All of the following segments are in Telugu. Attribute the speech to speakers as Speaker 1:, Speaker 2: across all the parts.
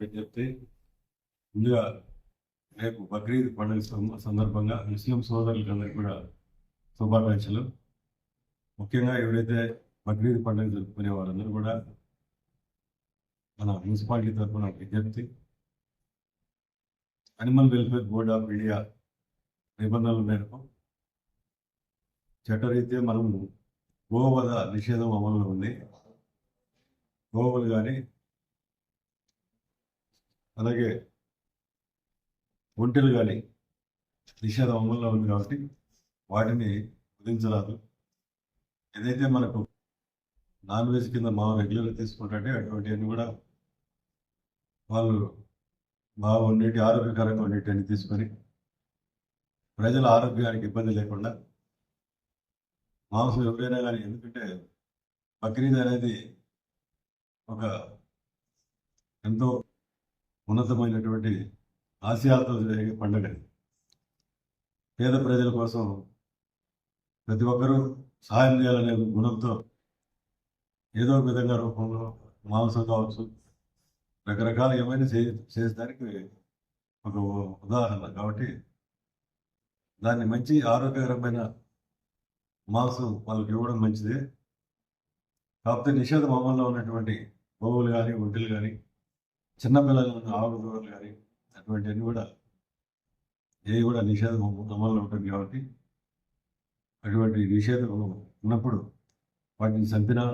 Speaker 1: విజ్ఞప్తి ముందుగా రేపు బక్రీద్ పండుగ సందర్భంగా ముస్లిం సోదరులందరికీ కూడా శుభాకాంక్షలు. ముఖ్యంగా ఎవరైతే బక్రీద్ పండుగ జరుపుకునే వారందరూ కూడా మన మున్సిపాలిటీ తరఫున విజ్ఞప్తి. Animal welfare board of India నిబంధనల మేరకు చట్టరీత్యా మనం గోవధ నిషేధం అమలులో ఉంది. గోవులు కానీ అలాగే ఒంటెలు కానీ నిషేధం అమల్లో ఉంది కాబట్టి వాటిని విధించరాదు ఏదైతే మనకు నాన్ వెజ్ కింద మా రెగ్యులర్ తీసుకుంటే అటువంటివన్నీ కూడా వాళ్ళు బాగా ఉండేటి ఆరోగ్యకరంగా ఉండేటి తీసుకొని ప్రజల ఆరోగ్యానికి ఇబ్బంది లేకుండా మాంసం ఎవరైనా కానీ ఎందుకంటే బక్రీద్ అనేది ఒక ఎంతో ఉన్నతమైనటువంటి ఆశయాలతో జరిగే పండుగ పేద ప్రజల కోసం ప్రతి ఒక్కరూ సహాయం చేయాలనే గుణంతో ఏదో ఒక విధంగా రూపంలో మాంసం కావచ్చు రకరకాల ఏమైనా చే చేసేదానికి ఒక ఉదాహరణ. కాబట్టి దాన్ని మంచి ఆరోగ్యకరమైన మాంసం వాళ్ళకి ఇవ్వడం మంచిదే. కాకపోతే నిషేధం అమల్లో ఉన్నటువంటి గోవులు కానీ ఒంటెలు కానీ చిన్నపిల్లలు ఆవు దూరలు కానీ అటువంటివన్నీ కూడా ఏవి కూడా నిషేధం అమల్లో ఉంటుంది కాబట్టి అటువంటి నిషేధం ఉన్నప్పుడు వాటిని చంపినా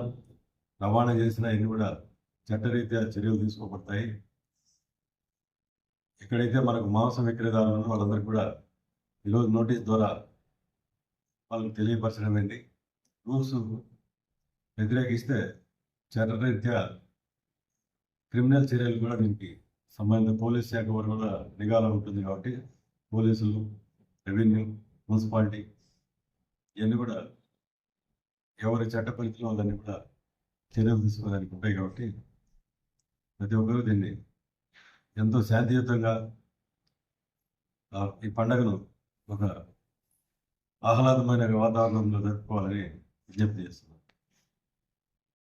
Speaker 1: రవాణా చేసినా ఇవి కూడా చట్టరీత్యా చర్యలు తీసుకోబడతాయి. ఎక్కడైతే మనకు మాంసం విక్రేదారులు వాళ్ళందరికీ కూడా ఈరోజు నోటీస్ ద్వారా వాళ్ళకి తెలియపరచడం ఏంటి? రూల్స్ వ్యతిరేకిస్తే చట్టరీత్యా క్రిమినల్ చర్యలు కూడా దీనికి సంబంధిత పోలీస్ శాఖ వారు కూడా నిఘాలో ఉంటుంది కాబట్టి పోలీసులు రెవెన్యూ మున్సిపాలిటీ ఇవన్నీ కూడా ఎవరి చట్ట పరిధిలో వాళ్ళని కూడా చర్యలు తీసుకోవడానికి ఉంటాయి కాబట్టి ప్రతి ఒక్కరూ దీన్ని ఎంతో శాంతియుతంగా ఈ పండుగను ఒక ఆహ్లాదమైన వాతావరణంలో జరుపుకోవాలని విజ్ఞప్తి చేస్తున్నాను